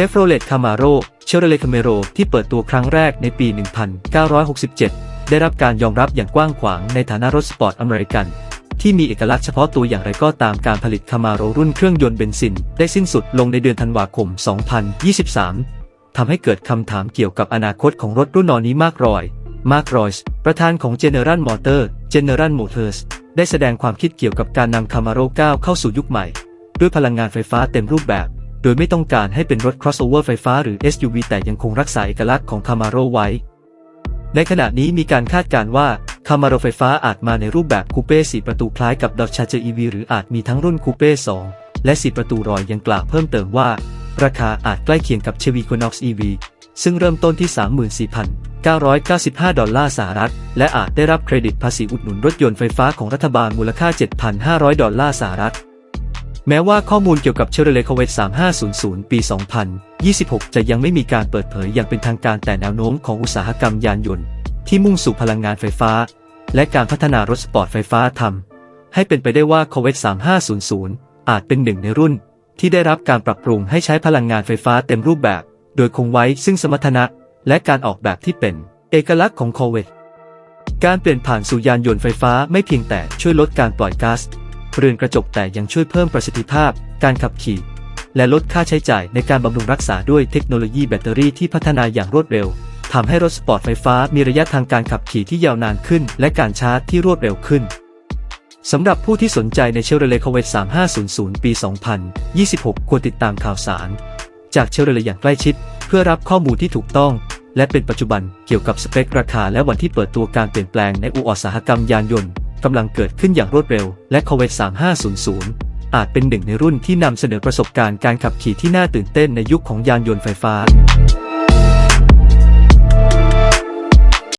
Chevrolet Camaro Chevrolet Camaro ที่เปิดตัวครั้งแรกในปี 1967 ได้รับการยอมรับอย่างกว้างขวางในฐานะรถสปอร์ตอเมริกัน ที่มีเอกลักษณ์เฉพาะตัวอย่างไรก็ตามการผลิต Camaro รุ่นเครื่องยนต์เบนซิน ได้สิ้นสุดลงในเดือนธันวาคม 2023 ทำให้เกิดคำถามเกี่ยวกับอนาคตของรถรุ่นนอนี้มากรอยมาร์ครอยส์ประธานของ General Motor General Motors ได้แสดงความคิดเกี่ยวกับการนำ Camaro ก้าวเข้าสู่ยุคใหม่ ด้วยพลังงานไฟฟ้าเต็มรูปแบบ โดยไม่ต้องการให้เป็นรถ crossover ไฟฟ้าหรือ SUV แต่ยังคงรักษาเอกลักษณ์ของ Camaro ไว้ ในขณะนี้มีการคาดการณ์ว่า Camaro ไฟฟ้าอาจมาในรูปแบบคูเป้4ประตูคล้ายกับ Dodge Charger EV หรืออาจมีทั้งรุ่นคูเป้2และ 4 ประตูรอยยังกล่าวเพิ่มเติมว่า ราคาอาจใกล้เคียงกับ Chevy Equinox EV ซึ่งเริ่มต้นที่ 34,995 ดอลลาร์สหรัฐ และอาจได้รับเครดิตภาษีอุดหนุนรถยนต์ไฟฟ้าของรัฐบาลมูลค่า 7,500 ดอลลาร์สหรัฐ แม้ว่าข้อมูลเกี่ยวกับ Chevrolet Corvette 3500 ปี 2026 จะยังไม่มีการเปิดเผยอย่างเป็นทางการแต่แนวโน้มของอุตสาหกรรมยานยนต์ ที่มุ่งสู่พลังงานไฟฟ้า และการพัฒนารถสปอร์ตไฟฟ้าทำให้เป็นไปได้ว่า Corvette 3500 อาจเป็นหนึ่งในรุ่น ที่ได้รับการปรับปรุงให้ใช้พลังงานไฟฟ้าเต็มรูปแบบ โดยคงไว้ซึ่งสมรรถนะ และการออกแบบที่เป็น เอกลักษณ์ของ Corvette การเปลี่ยนผ่านสู่ยานยนต์ไฟฟ้าไม่เพียงแต่ช่วยลดการปล่อยก๊าซ เรือนกระจกแต่ยังช่วยเพิ่มประสิทธิภาพ การขับขี่ และลดค่าใช้จ่ายในการบำรุงรักษาด้วยเทคโนโลยีแบตเตอรี่ที่พัฒนาอย่างรวดเร็วทำให้รถสปอร์ตไฟฟ้ามีระยะทางการขับขี่ที่ยาวนานขึ้น และการชาร์จที่รวดเร็วขึ้นสำหรับผู้ที่สนใจใน Chevrolet Corvette 3500 ปี 2026 ควรติดตามข่าวสาร จาก Chevrolet อย่างใกล้ชิด เพื่อรับข้อมูลที่ถูกต้อง และเป็นปัจจุบันเกี่ยวกับสเปคราคาและวันที่เปิดตัวการเปลี่ยนแปลงในอุตสาหกรรมยานยนต์ กำลังเกิดขึ้นอย่างรวดเร็ว และ c o v e t 3500 อาจเป็นหนึ่งในรุ่นที่นำเสนอประสบการณ์การขับขี่ที่น่าตื่นเต้นในยุคของยานยนต์ไฟฟ้า